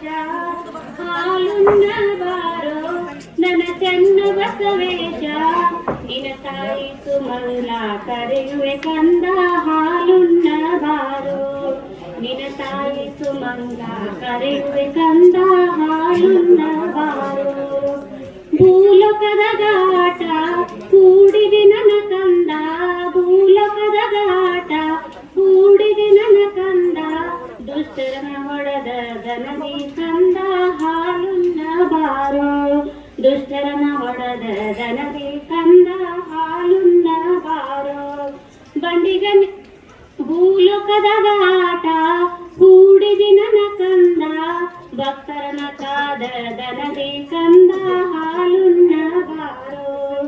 ಬಸವೇಶ ಹಾಲುನ್ನ ಬಾರೋ ನನ್ನ ಚೆನ್ನ ಬಸವೇಶ ನಿನ ತಾಯಿ ಸುಮಂಗಳ ಕರೆಯುವೆ ಕಂದ ಹಾಲುನ್ನ ಬಾರೋ ನಿನ ತಾಯಿ ಸುಮಂಗಳ ಕರೆಯುವೆ ಕಂದ ಹಾಲುನ್ನ ಬಾರೋ ಭೂಲೋಕದ ಗಾಟ ಕೂಡಿದೆ ನನ್ನ ಕಂದ ಭೂಲೋಕದ ಗಾಟ ಕೂಡಿದೆ ನನ್ನ ಕಂದ ದುಷ್ಟರನ ಒಡೆದ ದನದಿ ಕಂದ ಹಾಲುನ್ನ ಬಾರೋ. ದುಷ್ಟರನ ಒಡೆದ ದನದಿ ಕಂದ ಹಾಲುನ್ನ ಬಾರೋ. ಬಂಡಿಗ ಭೂಲೋಕದ ಗಾಟ ಕೂಡಿದಿ ನನ ಕಂದ. ಭಕ್ತರನ ಕಾದ ದನದಿ ಕಂದ ಹಾಲುನ್ನ ಬಾರೋ.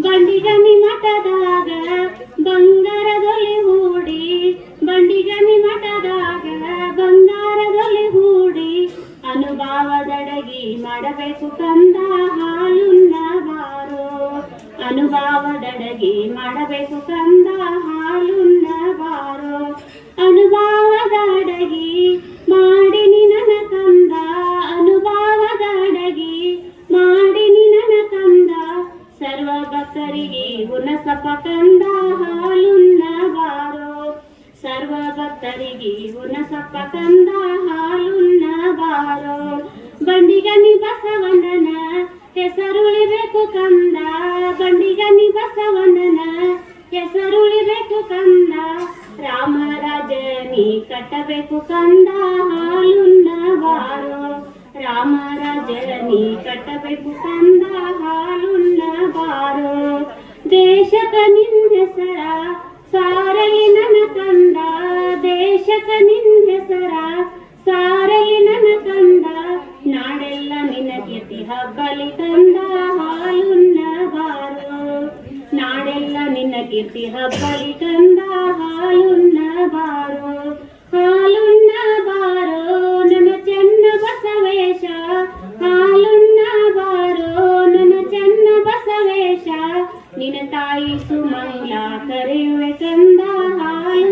ಬಂಡಿಗನಿ ಮಠದಾಗ ಬಂಗಾರದೊಲಿ ಅನುಭವದಡಗಿ ಮಾಡಬೇಕು ಕಂದ ಹಾಲುನ್ನ ಬಾರೋ ಅನುಭವದಡಗಿ ಮಾಡಬೇಕು ಕಂದ ಹಾಲುನ್ನ ಬಾರೋ ಮಾಡಿ ನನ್ನ ಕಂದ ಅನುಭವದ ಮಾಡಿ ನನ್ನ ಕಂದ ಸರ್ವ ಭಕ್ತರಿಗೆ ಗುಣಸಪ ಕಂದ ಹಾಲುನ್ನ ಬಾರೋ ಸರ್ವ ಭಕ್ತರಿಗೆ ಉನಸಪ ಕಂದ ಹಾಲುನ್ನ ಬಾರೋ ಬಂಡಿಗನಿ ಬಸವಣ್ಣನ ಹೆಸರುಳಿಬೇಕು ಕಂದ ಬಂಡಿಗನಿ ಬಸವಣ್ಣನ ಹೆಸರುಳಿಬೇಕು ಕಂದ ರಾಮರಾಜನಿ ಕಟ್ಟಬೇಕು ಕಂದ ಹಾಲುನ್ನ ಬಾರೋ ರಾಮರಾಜನಿ ಕಟ್ಟಬೇಕು ಕಂದ ಹಾಲುನ್ನ ಬಾರೋ ದೇಶಕ ನಿಂದೆಸರ ಸಾರಲಿ ನನ್ನ ಕಂದ ದೇಶಕ ನಿಂದೆಸರ ಸಾರಲಿ ನಿನ್ನ ಕೀರ್ತಿ ಹಬ್ಬಲಿ ಕಂದ ಹಾಲುನ್ನ ಬಾರೋ ಹಾಲುನ್ನ ಬಾರೋ ನನ್ನ ಚೆನ್ನ ಬಸವೇಶ ಹಾಲುನ್ನ ಬಾರೋ ನನ್ನ ಚೆನ್ನ ಬಸವೇಶ ನಿನ್ನ ತಾಯಿ ಸುಮಂಗಳ ಕರೆಯುವೆ ಕಂದ ಹಾಲುನ್ನ